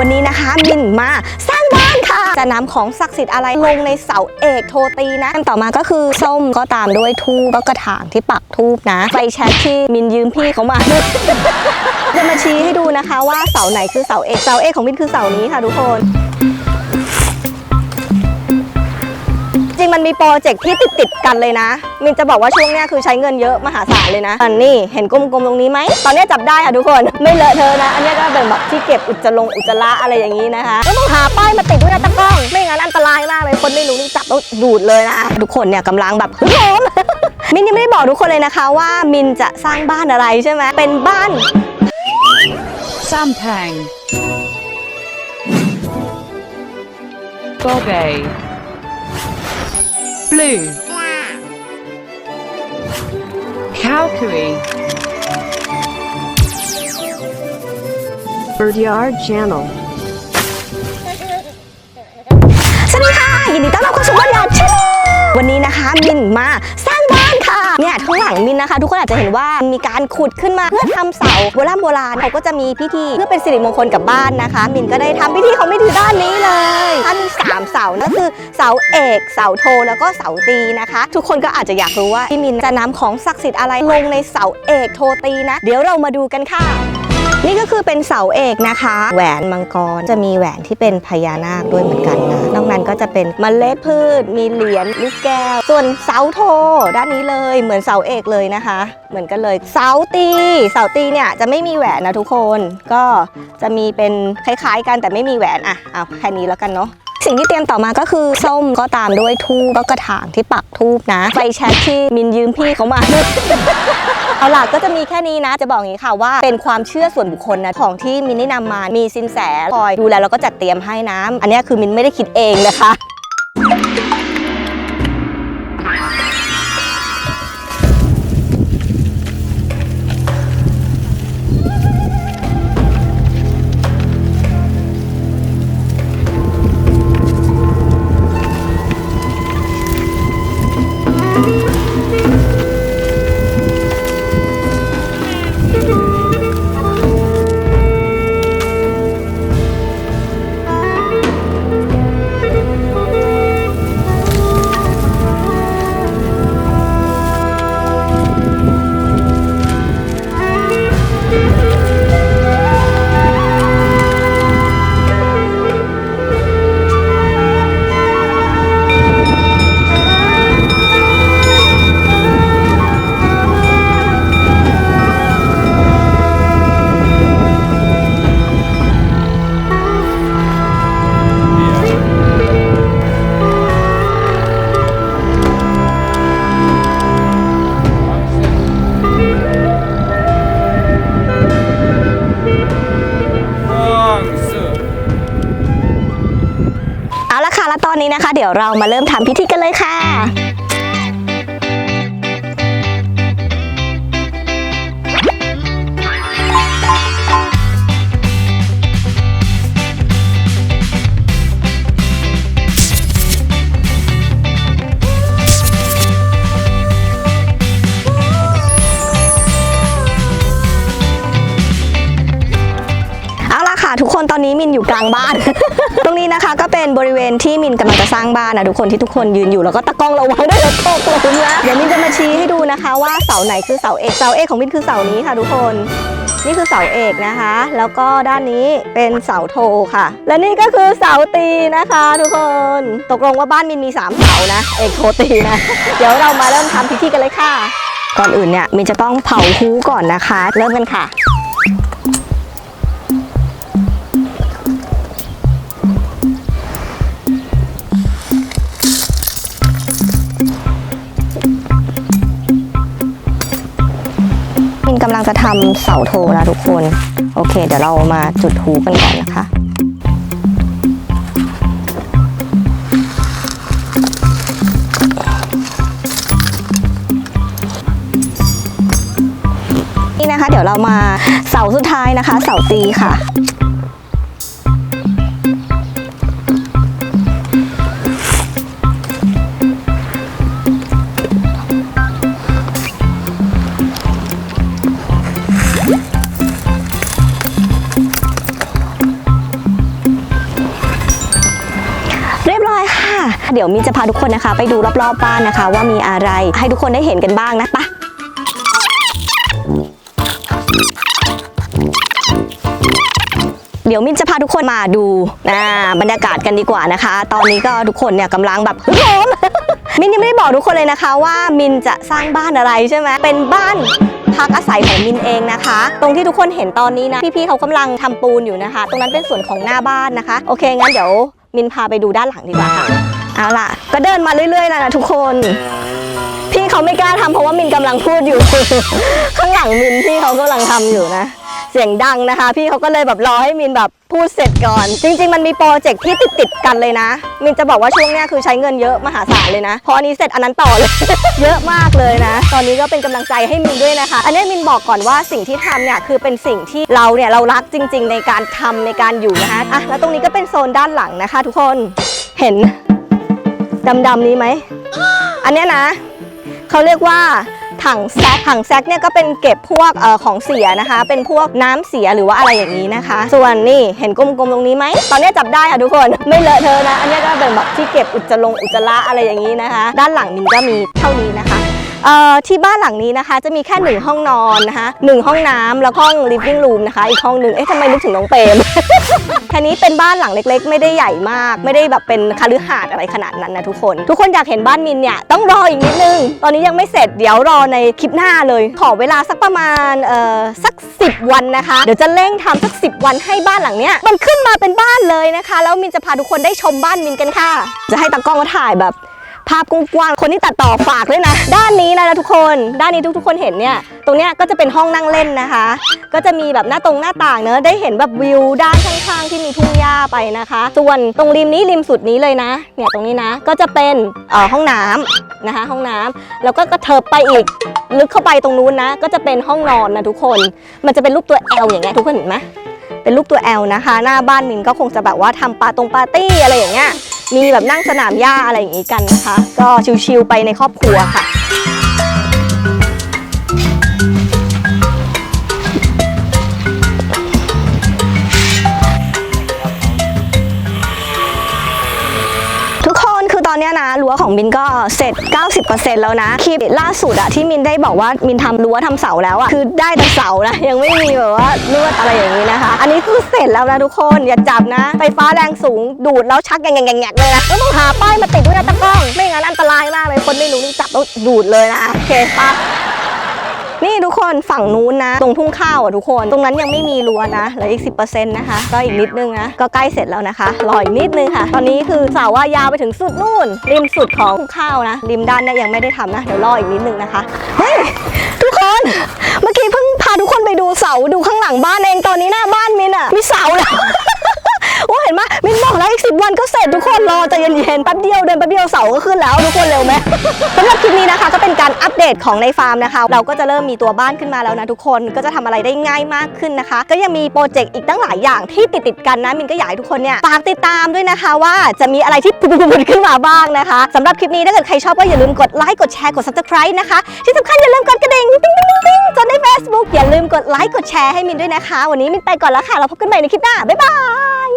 วันนี้นะคะมินมาสร้างบ้านค่ะจะนำของศักดิ์สิทธิ์อะไรลงในเสาเอกโทตีนะอันต่อมาก็คือส้มก็ตามด้วยทูบก็กระถางที่ปักทูบนะไฟแชทที่มินยืมพี่เขามา จะมาชี้ให้ดูนะคะว่าเสาไหนคือเสาเอกเสาเอกของมินคือเสานี้ค่ะทุกคน โปรเจกต์ที่ติดติดกันเลยนะ มินจะบอกว่าช่วงเนี้ยคือใช้เงินเยอะมหาศาลเลยนะอันนี้เห็นกลมๆตรงนี้ไหม ตอนเนี้ยจับได้ค่ะทุกคนไม่เลอะเทอะนะ อันเนี้ยก็เป็นแบบที่เก็บอุจจารงอุจจาระอะไรอย่างนี้นะคะก็ต้องหาป้ายมาติดด้วยนะตะกล้อง ไม่งั้นอันตรายมากเลยคนไม่รู้นี่จับแล้วดูดเลยนะทุกคนเนี่ยกำลังแบบฮึ่มมมินยังไม่ได้บอกทุกคนเลยนะคะว่ามินจะสร้างบ้านอะไรใช่ไหมเป็นบ้าน Sampang. Bobe. Blue. Calcary. Birdyard Channel. สวัสดีค่ะ ยินดีต้อนรับเข้าสู่บ้านยาชาแนลวันนี้นะคะมินมาสร้างบ้านี่ยข้างหลังมินนะคะ ทุกคนอาจจะเห็นว่ามีการขุดขึ้นมาเพื่อทำเสาโบราณโบราณเขาก็จะมีพิธีเพื่อเป็นสิริมงคลกับบ้านนะคะ มินก็ได้ทำพิธีของมินถือด้านนี้เลยท่ามีสามเสานะคือเสาเอกเสาโทแล้วก็เสาตีนะคะ ทุกคนก็อาจจะอยากรู้ว่าพี่มินจะนำของศักดิ์สิทธิ์อะไรลงในเสาเอกโทตีนะ เดี๋ยวเรามาดูกันค่ะ นี่ก็คือเป็นเสาเอกนะคะ แหวนมังกรจะมีแหวนที่เป็นพญานาคด้วยเหมือนกันนะนอกนั้นก็จะเป็นเมล็ดพืช มีเหรียญลูกแก้ว ส่วนเสาโท ด้านนี้เลยเหมือนเสาเอกเลยนะคะ เหมือนกันเลยเสาตีเสาตีเนี่ยจะไม่มีแหวนนะทุกคนก็จะมีเป็นคล้ายๆ กันแต่ไม่มีแหวนอะเอาแค่นี้แล้วกันเนาะ สิ่งที่เตรียมต่อมาก็คือส้มก็ตามด้วยทูบก็กระถางที่ปักทูบนะไฟแชทที่มินยืมพี่เขามา เอาล่ะก็จะมีแค่นี้นะจะบอกอย่างนี้ค่ะว่าเป็นความเชื่อส่วนบุคคลนะของที่มินได้นำมามีสินแสคอยดูแลแล้วก็จัดเตรียมให้นะอันนี้คือมินไม่ได้คิดเองนะคะ นะคะ เดี๋ยวเรามาเริ่มทำพิธีกันเลยค่ะ ค่ะทุกคนตอนนี้มินอยู่กลางบ้าน ตรงนี้นะคะก็เป็นบริเวณที่มินกำลังจะสร้างบ้านนะทุกคนที่ทุกคนยืนอยู่แล้วก็ตะกล้องระวังด้วยเดี๋ยวตกเลยนะเดี๋ยวมินจะมาชี้ให้ดูนะคะ ว่าเสาไหนคือเสาเอกเสาเอกของมินคือเสานี้ค่ะ ทุกคนนี่คือเสาเอกนะคะ แล้วก็ด้านนี้เป็นเสาโทค่ะ และนี่ก็คือเสาตีนะคะ ทุกคน ตกลงว่าบ้านมินมีสามเสานะ เอกโทตีนะ เดี๋ยวเรามาเริ่มทำพิธีกันเลยค่ะ ก่อนอื่นเนี่ยมินจะต้องเผาฮู้ก่อนนะคะ เริ่มกันค่ะ ทำเสาโทนะทุกคน โอเค เดี๋ยวเรามาจุดทูกันก่อนนะคะนี่นะคะเดี๋ยวเรามาเสาสุดท้ายนะคะ เสาตีค่ะ ดี๋ยวมินจะพาทุกคนนะคะ ไปดูรอบๆบ้านนะคะ ว่ามีอะไรให้ทุกคนได้เห็นกันบ้างนะปะเดี๋ยวมินจะพาทุกคนมาดูบรรยากาศกันดีกว่านะคะ ตอนนี้ก็ทุกคนเนี่ยกำลังแบบฮึกเหิมมินยังไม่ได้บอกทุกคนเลยนะคะ ว่ามินจะสร้างบ้านอะไรใช่ไหมเป็นบ้านพักอาศัยของมินเองนะคะ ตรงที่ทุกคนเห็นตอนนี้นะ พี่ๆเขากำลังทำปูนอยู่นะคะ ตรงนั้นเป็นส่วนของหน้าบ้านนะคะ โอเคงั้นเดี๋ยวมินพาไปดูด้านหลังดีกว่าค่ะ เอาล่ะ ก็เดินมาเรื่อยๆแล้วนะทุกคน พี่เขาไม่กล้าทำเพราะว่ามินกำลังพูดอยู่ ข้างหลังมินพี่เขากำลังทำอยู่นะ เสียงดังนะคะ พี่เขาก็เลยแบบรอให้มินแบบพูดเสร็จก่อน จริง ๆ มันมีโปรเจกต์ที่ติดติดๆกันเลยนะ มินจะบอกว่าช่วงเนี้ยคือใช้เงินเยอะมหาศาลเลยนะพออันนี้เสร็จอันนั้นต่อเลย เยอะมากเลยนะ ตอนนี้ก็เป็นกำลังใจให้มินด้วยนะคะ อันนี้มินบอกก่อนว่าสิ่งที่ทำเนี่ยคือเป็นสิ่งที่เราเนี่ยเรารักจริง ๆ ในการทำในการอยู่นะคะอะแล้วตรงนี้ก็เป็นโซนด้านหลังนะคะ ทุกคนเห็น ดำๆนี้ไหม อันเนี้ยนะ เขาเรียกว่าถังแซกถังแซกเนี่ยก็เป็นเก็บพวกเอ่อของเสียนะคะ เป็นพวกน้ำเสียหรือว่าอะไรอย่างนี้นะคะ ส่วนนี่เห็นกลมๆตรงนี้ไหม ตอนนี้จับได้ค่ะทุกคน ไม่เลอะเทอะนะ อันนี้ก็เป็นแบบที่เก็บอุจจารงอุจจาระอะไรอย่างนี้นะคะ ด้านหลังมินก็มีเท่านี้นะคะ เอ่อที่บ้านหลังนี้นะคะจะมีแค่หนึ่งห้องนอนนะคะหนึ่งห้องน้ำแล้วห้อง living room นะคะอีกห้องหนึ่งเอ๊ะทำไมนึกถึงน้องเปรมแค่นี้เป็นบ้านหลังเล็กๆ ไม่ได้ใหญ่มาก ไม่ได้แบบเป็นคฤหาสน์อะไรขนาดนั้นนะทุกคน ทุกคนอยากเห็นบ้านมินเนี่ยต้องรออีกนิดนึง ตอนนี้ยังไม่เสร็จเดี๋ยวรอในคลิปหน้าเลย ขอเวลาสักประมาณเอ่อสัก 10 วันนะคะ เดี๋ยวจะเร่งทำสัก 10 วันให้บ้านหลังเนี้ยมันขึ้นมาเป็นบ้านเลยนะคะ แล้วมินจะพาทุกคนได้ชมบ้านมินกันค่ะ จะให้ตากล้องมาถ่ายแบบ ภาพกว้างๆคนที่ตัดต่อฝากด้วยนะ ด้านนี้นะทุกคน ด้านนี้ทุกๆ คนเห็นเนี่ย ตรงเนี้ยก็จะเป็นห้องนั่งเล่นนะคะ ก็จะมีแบบหน้าตรงหน้าต่างเนอะได้เห็นแบบวิวด้านข้างๆ ที่มีทุ่งหญ้าไปนะคะ ส่วนตรงริมนี้ริมสุดนี้เลยนะ เนี่ยตรงนี้นะ ก็จะเป็นเอ่อห้องน้ำนะคะ ห้องน้ำแล้วก็กระเถิบไปอีก ลึกเข้าไปตรงนู้นนะ ก็จะเป็นห้องนอนนะทุกคน มันจะเป็นรูปตัว L อย่างเงี้ยทุกคนเห็นไหม เป็นรูปตัวแอลนะคะ หน้าบ้านมินก็คงจะแบบว่าทำปาตรงปาร์ตี้อะไรอย่างเงี้ยมีแบบนั่งสนามหญ้าอะไรอย่างงี้กันนะคะ ก็ชิลๆไปในครอบครัวค่ะ เนี้ยนะรั้วของมินก็เสร็จ 90%แล้วนะคลิปล่าสุดอะที่มินได้บอกว่ามินทำรั้วทำเสาแล้วอะคือได้แต่เสานะยังไม่มีแบบว่าลวดอะไรอย่างนี้นะคะ อันนี้คือเสร็จแล้วนะทุกคนอย่าจับนะ ไฟฟ้าแรงสูงดูดแล้วชักแงงๆๆๆเลยนะต้องหาป้ายมาติดด้วยนะตะกล้อง ไม่งั้นอันตรายมากเลยคนไม่รู้นี่จับแล้วดูดเลยนะโอเคปะ นี่ทุกคนฝั่งนู้นนะ ตรงทุ่งข้าวอะทุกคน ตรงนั้นยังไม่มีรั้วนะเหลืออีก 10%นะคะ ก็อีกนิดนึงนะ ก็ใกล้เสร็จแล้วนะคะ รออีกนิดนึงค่ะ ตอนนี้คือเสาว่ายาวไปถึงสุดนู่น ริมสุดของทุ่งข้าวนะ ริมด้านเนี่ยยังไม่ได้ทำนะ เดี๋ยวรออีกนิดนึงนะคะ เฮ้ย ทุกคน ทุกคนรอใจเย็นๆแป๊บเดียวเดินแป๊บเดียวเสาก็ขึ้นแล้วทุกคนเร็วไหมสำหรับคลิปนี้นะคะ ก็เป็นการอัปเดตของในฟาร์มนะคะ เราก็จะเริ่มมีตัวบ้านขึ้นมาแล้วนะทุกคนก็จะทำอะไรได้ง่ายมากขึ้นนะคะ ก็ยังมีโปรเจกต์อีกตั้งหลายอย่างที่ติดติดๆกันนะมินก็อยากให้ทุกคนเนี่ยฝากติดตามด้วยนะคะ ว่าจะมีอะไรที่ปุดๆขึ้นมาบ้างนะคะสำหรับคลิปนี้ถ้าเกิดใครชอบก็อย่าลืมกดไลค์กดแชร์กด subscribe นะคะ ที่สำคัญอย่าลืมกดกระดิ่งติ๊งติ๊งติ๊งติ๊งจนใน Facebook อย่าลืมกดไลค์กดแชร์ให้มินด้วยนะคะ วันนี้มินไปก่อนแล้วค่ะเราพบกันใหม่ในคลิปหน้าบ๊ายบาย